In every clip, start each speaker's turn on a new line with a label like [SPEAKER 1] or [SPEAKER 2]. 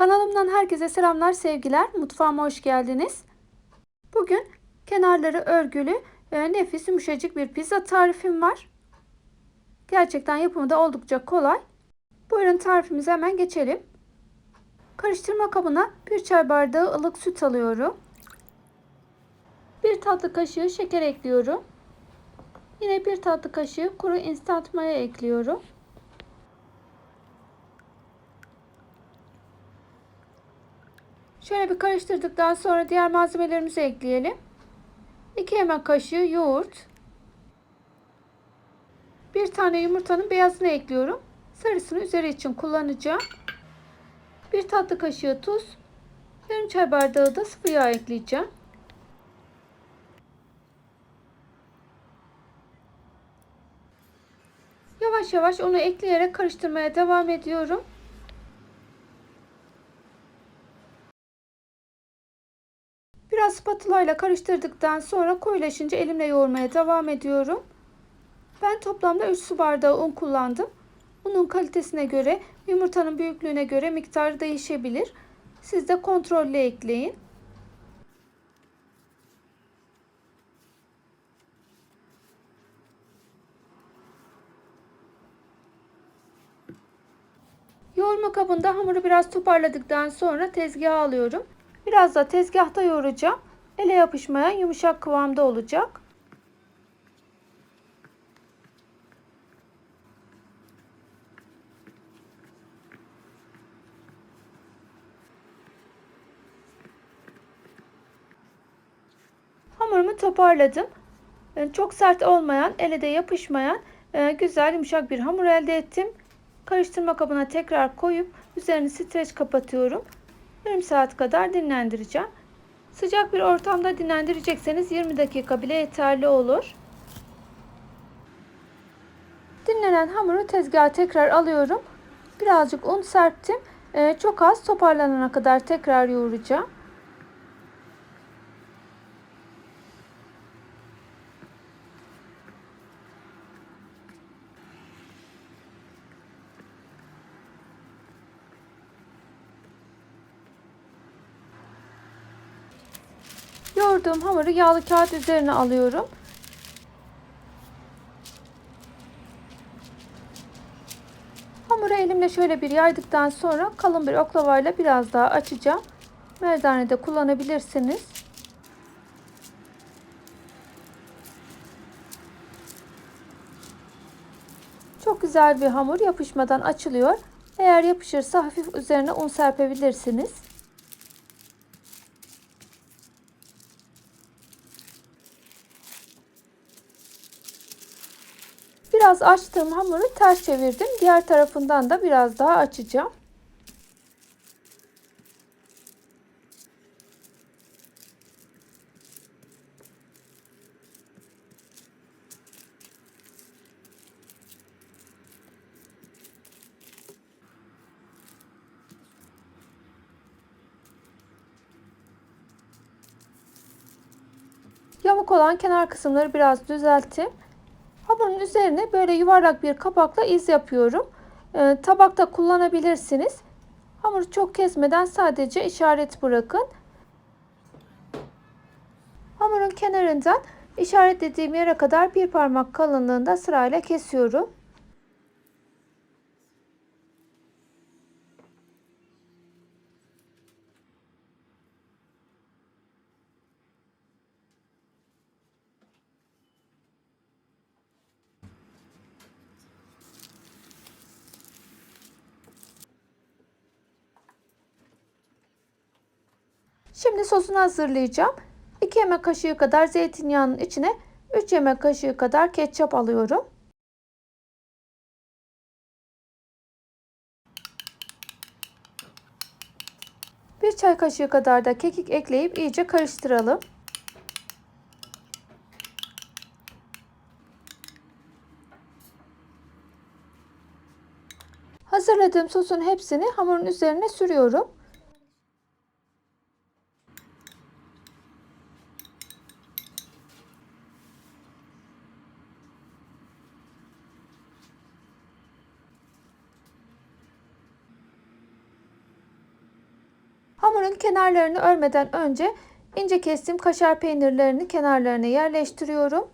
[SPEAKER 1] Kanalımdan herkese selamlar, sevgiler. Mutfağıma hoş geldiniz. Bugün kenarları örgülü, e, nefis, yumuşacık bir pizza tarifim var. Gerçekten yapımı da oldukça kolay. Buyurun tarifimize hemen geçelim. Karıştırma kabına bir çay bardağı ılık süt alıyorum. Bir tatlı kaşığı şeker ekliyorum. Yine bir tatlı kaşığı kuru instant maya ekliyorum. Şöyle bir karıştırdıktan sonra diğer malzemelerimizi ekleyelim. 2 yemek kaşığı yoğurt. Bir tane yumurtanın beyazını ekliyorum. Sarısını üzeri için kullanacağım. Bir tatlı kaşığı tuz. Yarım çay bardağı da sıvı yağ ekleyeceğim. Yavaş yavaş onu ekleyerek karıştırmaya devam ediyorum. Biraz spatula ile karıştırdıktan sonra koyulaşınca elimle yoğurmaya devam ediyorum. Ben toplamda 3 su bardağı un kullandım. Unun kalitesine göre, yumurtanın büyüklüğüne göre miktarı değişebilir. Siz de kontrollü ekleyin. Yoğurma kabında hamuru biraz toparladıktan sonra tezgaha alıyorum. Biraz da tezgahta yoğuracağım. Ele yapışmayan yumuşak kıvamda olacak. Hamurumu toparladım. Çok sert olmayan, ele de yapışmayan e, güzel yumuşak bir hamur elde ettim. Karıştırma kabına tekrar koyup üzerini streç kapatıyorum. Yarım saat kadar dinlendireceğim. Sıcak bir ortamda dinlendirecekseniz 20 dakika bile yeterli olur. Dinlenen hamuru tezgaha tekrar alıyorum. Birazcık un serptim. Ee, çok az toparlanana kadar tekrar yoğuracağım. Yoğurduğum hamuru yağlı kağıt üzerine alıyorum. Hamuru elimle şöyle bir yaydıktan sonra kalın bir oklavayla biraz daha açacağım. Merdane de kullanabilirsiniz. Çok güzel bir hamur yapışmadan açılıyor. Eğer yapışırsa hafif üzerine un serpebilirsiniz. Biraz açtığım hamuru ters çevirdim. Diğer tarafından da biraz daha açacağım. Yamuk olan kenar kısımları biraz düzelttim. Hamurun üzerine böyle yuvarlak bir kapakla iz yapıyorum. E, tabakta kullanabilirsiniz. Hamuru çok kesmeden sadece işaret bırakın. Hamurun kenarından işaretlediğim yere kadar bir parmak kalınlığında sırayla kesiyorum. Şimdi sosunu hazırlayacağım. 2 yemek kaşığı kadar zeytinyağının içine 3 yemek kaşığı kadar ketçap alıyorum. Bir çay kaşığı kadar da kekik ekleyip iyice karıştıralım. Hazırladığım sosun hepsini hamurun üzerine sürüyorum. Hamurun kenarlarını örmeden önce ince kestiğim kaşar peynirlerini kenarlarına yerleştiriyorum.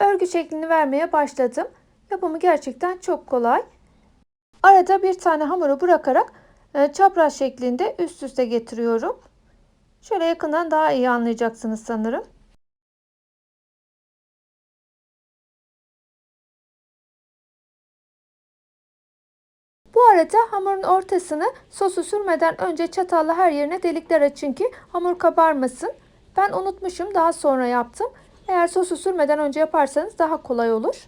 [SPEAKER 1] Örgü şeklini vermeye başladım. Yapımı gerçekten çok kolay. Arada bir tane hamuru bırakarak e, çapraz şeklinde üst üste getiriyorum. Şöyle yakından daha iyi anlayacaksınız sanırım. Bu arada hamurun ortasını sosu sürmeden önce çatalla her yerine delikler açın ki hamur kabarmasın. Ben unutmuşum daha sonra yaptım. Eğer sosu sürmeden önce yaparsanız daha kolay olur.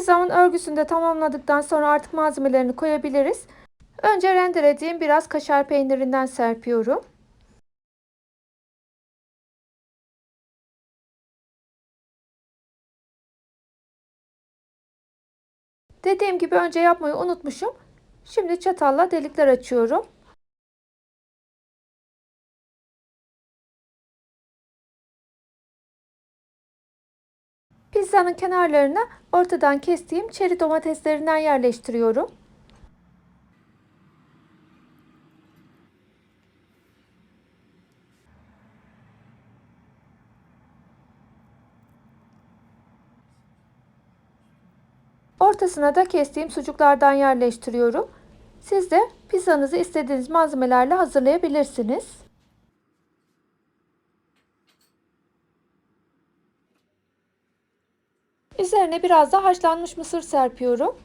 [SPEAKER 1] Pizzamın örgüsünü de tamamladıktan sonra artık malzemelerini koyabiliriz. Önce rendelediğim biraz kaşar peynirinden serpiyorum. Dediğim gibi önce yapmayı unutmuşum. Şimdi çatalla delikler açıyorum. Pizzanın kenarlarına ortadan kestiğim çeri domateslerinden yerleştiriyorum. Ortasına da kestiğim sucuklardan yerleştiriyorum. Siz de pizzanızı istediğiniz malzemelerle hazırlayabilirsiniz. Üzerine biraz da haşlanmış mısır serpiyorum.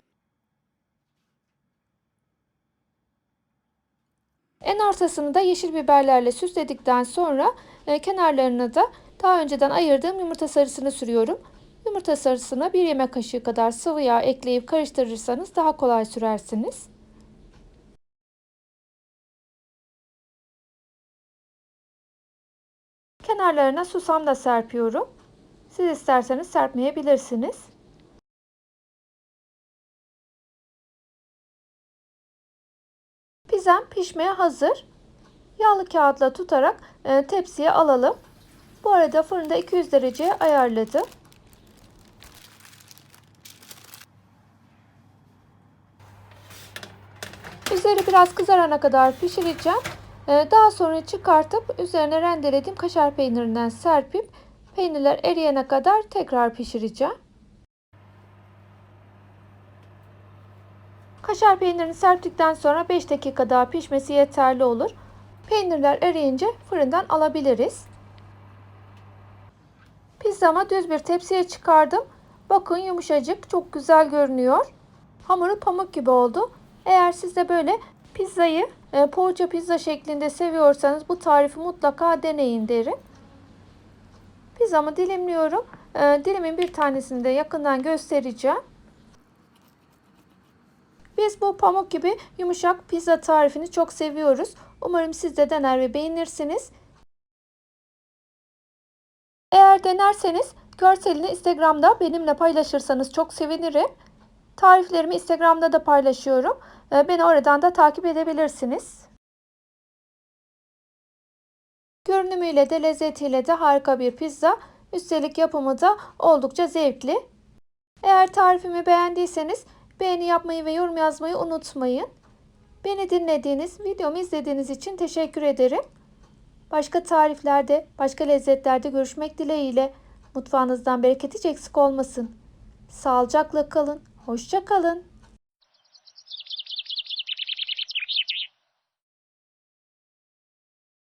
[SPEAKER 1] En ortasını da yeşil biberlerle süsledikten sonra e, kenarlarına da daha önceden ayırdığım yumurta sarısını sürüyorum. Yumurta sarısına bir yemek kaşığı kadar sıvı yağ ekleyip karıştırırsanız daha kolay sürersiniz. Kenarlarına susam da serpiyorum. Siz isterseniz serpmeyebilirsiniz. Pizzam pişmeye hazır. Yağlı kağıtla tutarak e, tepsiye alalım. Bu arada fırında 200 dereceye ayarladım. Üzeri biraz kızarana kadar pişireceğim. Ee, daha sonra çıkartıp üzerine rendelediğim kaşar peynirinden serpip peynirler eriyene kadar tekrar pişireceğim. Kaşar peynirini serptikten sonra 5 dakika daha pişmesi yeterli olur. Peynirler eriyince fırından alabiliriz. Pizzamı düz bir tepsiye çıkardım. Bakın yumuşacık, çok güzel görünüyor. Hamuru pamuk gibi oldu. Eğer siz de böyle pizzayı e, poğaça pizza şeklinde seviyorsanız bu tarifi mutlaka deneyin derim. Pizzamı dilimliyorum. E, dilimin bir tanesini de yakından göstereceğim. Biz bu pamuk gibi yumuşak pizza tarifini çok seviyoruz. Umarım siz de dener ve beğenirsiniz. Eğer denerseniz görselini Instagram'da benimle paylaşırsanız çok sevinirim. Tariflerimi Instagram'da da paylaşıyorum. Ee, beni oradan da takip edebilirsiniz. Görünümüyle de lezzetiyle de harika bir pizza. Üstelik yapımı da oldukça zevkli. Eğer tarifimi beğendiyseniz beğeni yapmayı ve yorum yazmayı unutmayın. Beni dinlediğiniz, videomu izlediğiniz için teşekkür ederim. Başka tariflerde, başka lezzetlerde görüşmek dileğiyle. Mutfağınızdan bereket hiç eksik olmasın. Sağlıcakla kalın. Hoşça kalın.